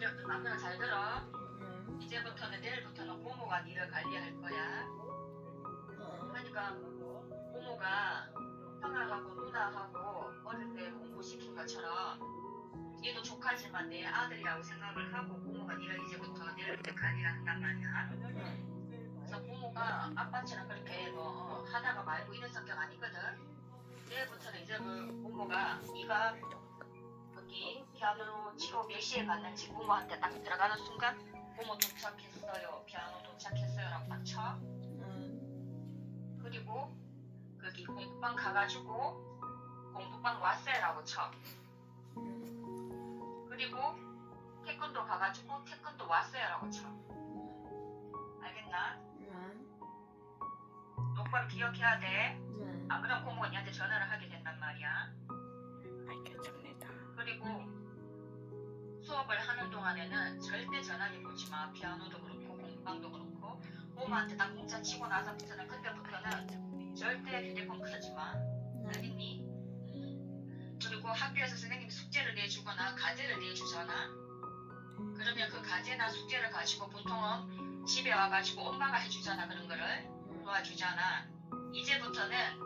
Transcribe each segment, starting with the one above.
몇- 남편아 잘 들어. 응. 이제부터는 내일부터는 고모가 니를 관리할 거야. 어. 그러니까 고모가 형아하고 누나하고 어릴 때 공부시킨 것처럼 얘도 조카지만 내 아들이라고 생각을 하고 고모가 니를 이제부터 내일부터 관리를 한단 말이야. 그래서 고모가 아빠처럼 그렇게 뭐 어, 하다가 말고 이런 성격 아니거든. 내일부터는 이제 그 고모가 네가 거기 피아노 치고 몇 시에 갔는지 고모한테 딱 들어가는 순간 고모 도착했어요. 피아노 도착했어요라고 딱 쳐. 응. 그리고 거기 공부방 가가지고 공부방 왔어요라고 쳐. 그리고 태권도 가가지고 태권도 왔어요라고 쳐. 알겠나? 응. 똑바로 기억해야 돼. 응. 안 그러면 고모가 니한테 전화를 하게 된단 말이야. 수업을 하는 동안에는 절대 전화기 보지 마. 피아노도 그렇고 공부방도 그렇고 고모한테 딱 문자 치고 나서부터는 그때부터는 절대 휴대폰 켜지 마. 알겠니? 그리고 학교에서 선생님이 숙제를 내주거나 과제를 내주잖아. 그러면 그 과제나 숙제를 가지고 보통은 집에 와가지고 엄마가 해주잖아 그런 거를 도와주잖아. 이제부터는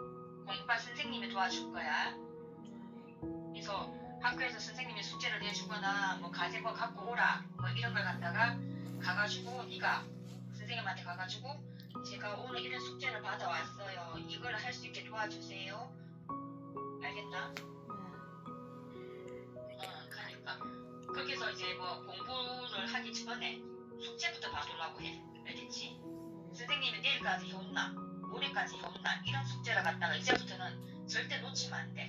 공부반 선생님이 도와줄 거야. 그래서 학교에서 선생님이 숙제를 내주거나 뭐뭐 갖고 오라 뭐 이런 걸 갖다가 가가지고 네가 선생님한테 가가지고 제가 오늘 이런 숙제를 받아왔어요. 이걸 할 수 있게 도와주세요. 알겠나? 어, 그러니까 거기서 이제 뭐 공부를 하기 전에 숙제부터 봐두려고 해. 알겠지? 선생님이 내일까지 해온나, 모레까지 해온나 이런 숙제를 갖다가 이제부터는 절대 놓치면 안 돼.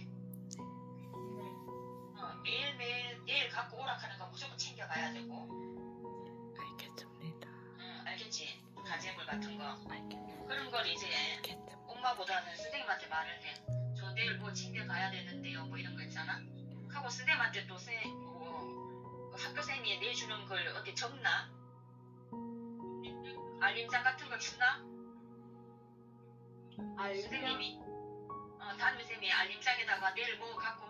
갖고 오라 하는 거 무조건 챙겨가야 되고. 알겠습니다. 응, 알겠지? 가재물 같은 거. 알겠습니다. 그런 걸 이제 엄마보다는 선생님한테 말을 해. 저 내일 뭐 챙겨가야 되는데요. 뭐 이런 거 있잖아. 하고 선생님한테 또 세, 뭐, 그 학교 선생님이 내주는 걸 어디 적나? 알림장 같은 거 주나? 알려? 선생님이 어, 담임선생님이 알림장에다가 내일 뭐 갖고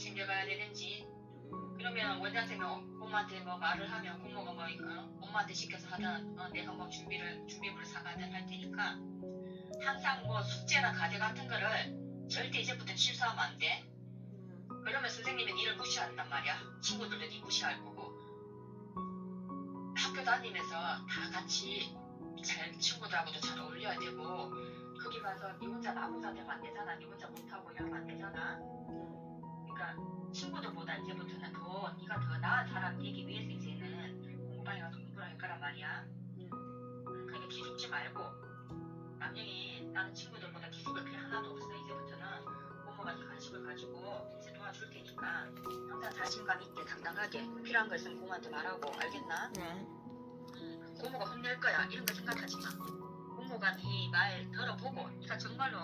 챙겨가야 되는지. 그러면 원장쌤이 어, 고모한테 뭐 말을 하면 고모가 뭐 어, 엄마한테 시켜서 하든 어, 내가 뭐 준비를 준비물을 사가든 할 테니까 항상 뭐 숙제나 과제 같은 거를 절대 이제부터 실수하면 안 돼. 그러면 선생님은 니를 무시한단 말이야. 친구들도 니 무시할 거고. 학교 다니면서 다 같이 잘 친구들하고도 잘 어울려야 되고 거기 가서 니 혼자 나 혼자 되면 안 되잖아. 니 혼자 못하고 이러면 안 되잖아. 그러니까 친구들보다 이제부터는 더 네가 더 나은 사람 되기 위해서 이제는 공부방에 가서 공부를 할 거란 말이야. 그러니까 기죽지 말고 남영이 나는 친구들보다 기죽을 필요 하나도 없어. 이제부터는 고모가 네 관심을 가지고 이제 도와줄 테니까 항상 자신감 있게 당당하게 필요한 거 있으면 고모한테 말하고 알겠나? 음, 고모가 혼낼 거야. 이런 거 생각하지 마. 고모가 네 말 들어보고 네가 정말로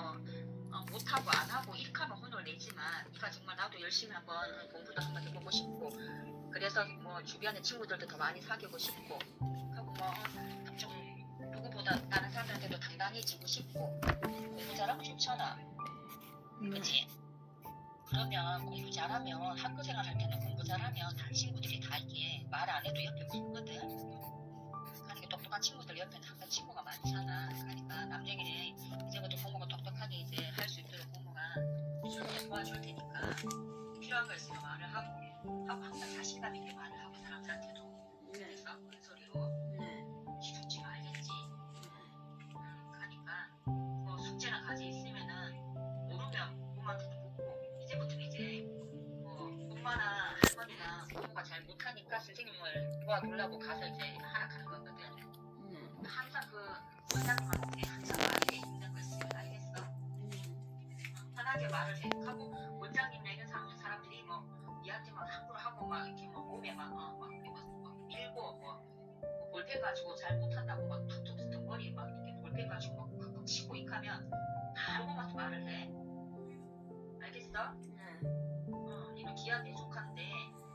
어, 못하고 안 하고 하면 혼을 내지만 네가 정말 나도 열심히 한번 공부도 한번 해보고 싶고 그래서 뭐 주변에 친구들도 더 많이 사귀고 싶고 하고 뭐좀 누구보다 다른 사람들한테도 당당해지고 싶고 공부 잘하면 좋잖아 그치? 그러면 공부 잘하면 학교 생활할 때는 공부 잘하면 다 친구들이 다 이게 말 안 해도 옆에 이렇게 도와줄 테니까 필요한 거 있으면 말을 하고 하고 항상 자신감 있게 말을 하고 사람들한테도 그래서 큰 소리로 기죽지 말겠지. 음, 그러니까 뭐 숙제나 과제 있으면은 모르면 부모한테도 묻고 이제부터는 이제 뭐 엄마나 할머니나 부모가 잘 못하니까 선생님을 도와주려고 가서 이제 하라 하는 거거든. 항상 그 원장님한테 항상 편하게 말을 해 하고 원장님이나 이런 사람, 사람들이 뭐 니한테 막 함부로 하고 막 이렇게 뭐 몸에 막, 어, 막, 막, 막 밀고 뭐, 뭐 볼펜 가지고 잘 못한다고 막 툭툭 툭 머리 막 이렇게 볼펜 가지고 막 쿡쿡 치고 바로 고한테 말을 해. 알겠어? 어, 니는 기한 내 조카인데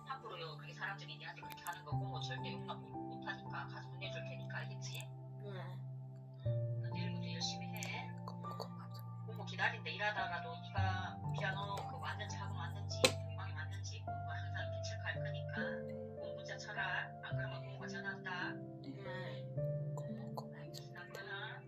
함부로 요. 그렇게 사람들이 니한테 그렇게 하는 거고 뭐 절대 용납 못, 못하니까 가서 혼내줄 테니까. 알겠지? 너 내일부터 열심히 해. 고모 기다린대. 일하다가도 피아노 그 왔는지 학원 왔는지 공방에 왔는지 그거 항상 이렇게 체크할 거니까 꼭 문자 쳐라. 안 그러면 공부가 전화한다? 고모 고맙습니다. 남편아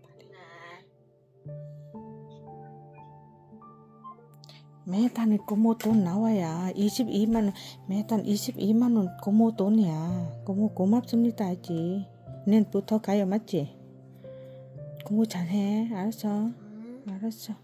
매달 고모 돈 나와야 22만 원 매달 22만 원 고모 돈이야. 고모 고맙습니다 하지 내일부터 가요 맞지? 공부 잘해. 알았어. 알았어